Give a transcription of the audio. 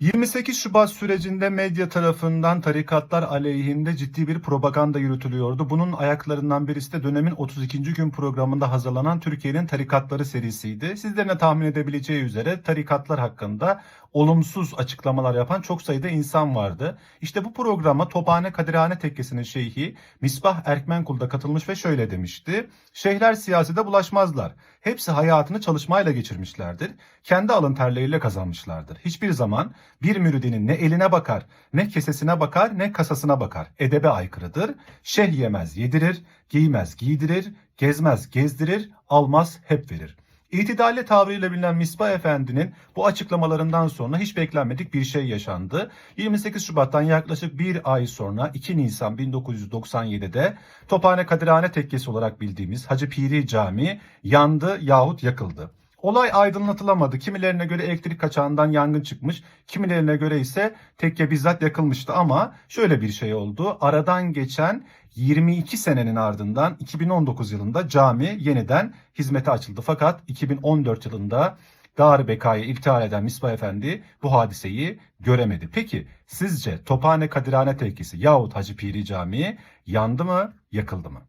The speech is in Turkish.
28 Şubat sürecinde medya tarafından tarikatlar aleyhinde ciddi bir propaganda yürütülüyordu. Bunun ayaklarından birisi de dönemin 32. gün programında hazırlanan Türkiye'nin tarikatları serisiydi. Sizlerin de tahmin edebileceği üzere tarikatlar hakkında olumsuz açıklamalar yapan çok sayıda insan vardı. İşte bu programa Tophane Kadirhane Tekkesi'nin şeyhi Misbah Erkmenkul da katılmış ve şöyle demişti. Şeyhler siyasete bulaşmazlar. Hepsi hayatını çalışmayla geçirmişlerdir. Kendi alın terleriyle kazanmışlardır. Hiçbir zaman bir müridinin ne eline bakar, ne kesesine bakar, ne kasasına bakar. Edebe aykırıdır. Şeyh yemez yedirir, giymez giydirir, gezmez gezdirir, almaz hep verir. İtidalli tavrıyla bilinen Misbah Efendi'nin bu açıklamalarından sonra hiç beklenmedik bir şey yaşandı. 28 Şubat'tan yaklaşık bir ay sonra 2 Nisan 1997'de Tophane Kadirhane Tekkesi olarak bildiğimiz Hacı Piri Camii yandı yahut yakıldı. Olay aydınlatılamadı. Kimilerine göre elektrik kaçağından yangın çıkmış, kimilerine göre ise tekke bizzat yakılmıştı ama şöyle bir şey oldu. Aradan geçen 22 senenin ardından 2019 yılında cami yeniden hizmete açıldı. Fakat 2014 yılında Dar Beka'yı iptal eden Misbah Efendi bu hadiseyi göremedi. Peki sizce Tophane Kadirhane Tekkesi yahut Hacı Piri Camii yandı mı, yakıldı mı?